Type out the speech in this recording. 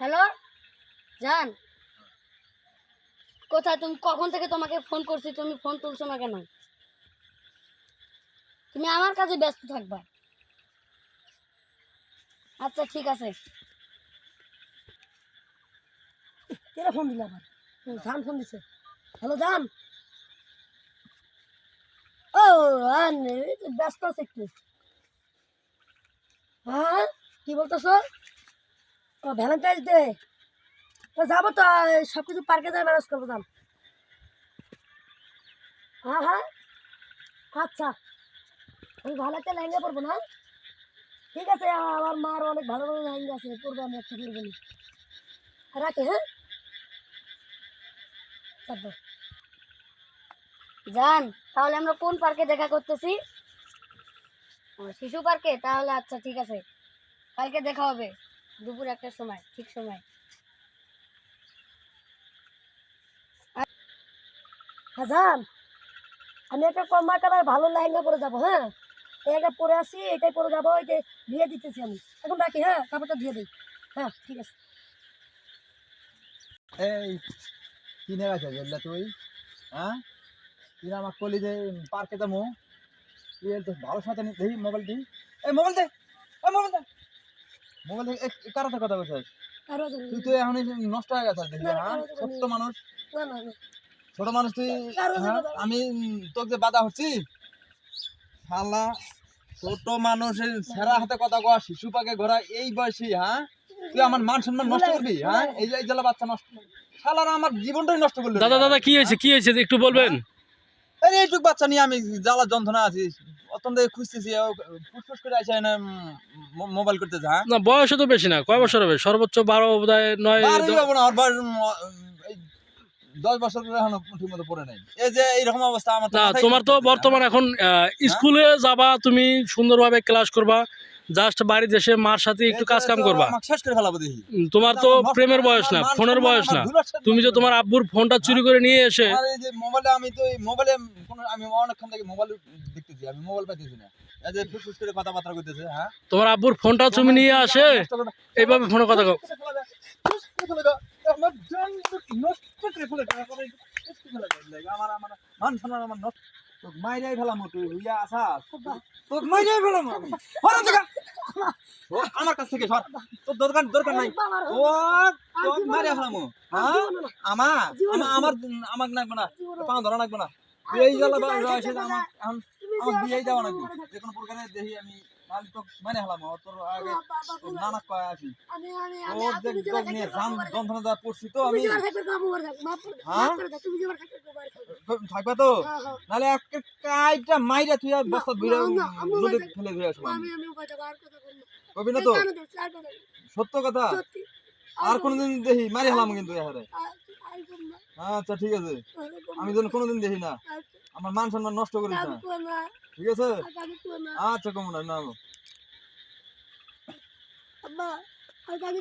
Hello? জান। কোথায় তুমি? কখন থেকে তোমাকে ফোন করছি? তুমি ফোন তুলছো না কেন? তুমি আমার কাছে ব্যস্ত থাকবা। আচ্ছা ঠিক আছে। কেরা ফোন দিল আবার? জান ফোন দিছে। হ্যালো জান। ও ব্যস্ত আছে একটু। হ্যাঁ? কি বলতেছো? ও ভ্যালেন্টাইন্স ডে তো যাব তো সব কিছু পার্কে যাই, ম্যানেজ করব যান হ্যাঁ হ্যাঁ। আচ্ছা। আমি ভালো একটা লেহেঙ্গা পরবো, না? ঠিক আছে, আমার মার অনেক ভালো ভালো লেহেঙ্গা আছে, পরবো আমি একটা পরবো রাখি হ্যাঁ? জান, তাহলে আমরা কোন পার্কে দেখা করতেছি? শিশু পার্কে? তাহলে আচ্ছা ঠিক আছে। কালকে দেখা হবে। দুপুর একটার সময়, ঠিক সময়। হাজান আমি একটা কমা কালার ভালো লেহেঙ্গা পরে যাব হ্যাঁ? এই একটা পরে আসি, এটাই পরে যাব এটাই ধুয়ে দিতেছি আমি। এখন রাখি হ্যাঁ? কাপড়টা ধুয়ে দিই। হ্যাঁ ঠিক আছে। এই, কিনে গেছে বুঝলে তুই হ্যাঁ? তুই আমার কলি যে পার্কে যাব তুই ভালো সাথে নি দেখি মোবাইল দিই এই, মোবাইল দে মোবাইল দে। মোবাইল দে কার সাথে কথা বলছিস? তুই তো এখন নষ্ট হয়ে গেছে দেখি হ্যাঁ? ছোট্ট মানুষ। না না না। ছোট মানুষ তুই হ্যাঁ? আমি তোকে যে বাধা হচ্ছি শালা ছোট মানুষের সেরা হাতে কথা কয়া শিশু পাকে ঘোরা এই বয়সী হ্যাঁ? তুই আমার মান সম্মান নষ্ট করবি হ্যাঁ? এই যে জেলা বাচ্চা নষ্ট শালারা আমার জীবনটাই নষ্ট করল। দাদা দাদা কি হয়েছে? কি হয়েছে? একটু বলবেন? এই এইটুক বাচ্চা নিয়ে আমি জ্বালা যন্ত্রণা আছি অত্যন্ত খুঁজতেছি ফুসফুস করে আসে না মোবাইল করতে যা না বয়স তো বেশি না কয় বছর হবে? সর্বোচ্চ বারো বোধহয় নয় বারোই দ- না, দশ বছর এখনও ঠিক মতো পড়ে নাই। এই যে এইরকম অবস্থা আমার না তোমার তো বর্তমান এখন আহ, স্কুলে যাবা তুমি সুন্দরভাবে ক্লাস করবা জাস্ট বাড়িতে এসে মার সাথে একটু কাজ কাম করবা। তোমার তো প্রেমের বয়স না ফোনের বয়স না। তুমি যে তোমার। আব্বুর ফোনটা চুরি করে নিয়ে এসে মোবাইলে আমি তো মোবাইলে আমি অনেকক্ষণ থেকে মোবাইল দেখতেছি আমি মোবাইল পাইতেছি না। হ্যাঁ? তোমার আব্বুর ফোনটা তুমি নিয়ে আসে? এইভাবে ফোনে কথা কও। আমার মান সম্মান আমার নষ্ট তোক মাইরাই ফেলাম তুই হইয়া আসা তোক মাইরাই ফেলাম হরা জায়গা আমার কাছ থেকে সর। তোর দরকার দরকার নাই। ও তোক মাইরাই ফেলাম। হ্যাঁ? আমা আমা আমার আমাক না। পাও ধরা নাকবে না। এই জ্বালা বা রয়েছে আমার এখন আমার বিয়েই দেওয়া নাকবে যে কোনো প্রকারে দেখি আমি মালিক তোক মানে হলাম তোর আগে নানা কয় আসি। আমি আমি যে যোগ নিয়ে জান যন্ত্রণা যা পড়ছি তো আমি? তুমি যেবার থাকবে তোমার থাকবে তো? কাইটা মাইরা তুই বস্তা ধুইরা না, না, আমি নদী ওই- ফেলে ধুয়ে আসব আমি। আমি আমি উপায় আর কথা বলব কবি না তো। সত্য কথা? আর কোনোদিন দেখি মারি হলাম কিন্তু আচ্ছা ঠিক আছে। আমি যেন কোনোদিন দেখি না। আর- আমার মান সম্মান নষ্ট করিস না ঠিক আছে। আচ্ছা কমন নামো আব্বা, আর কাকে।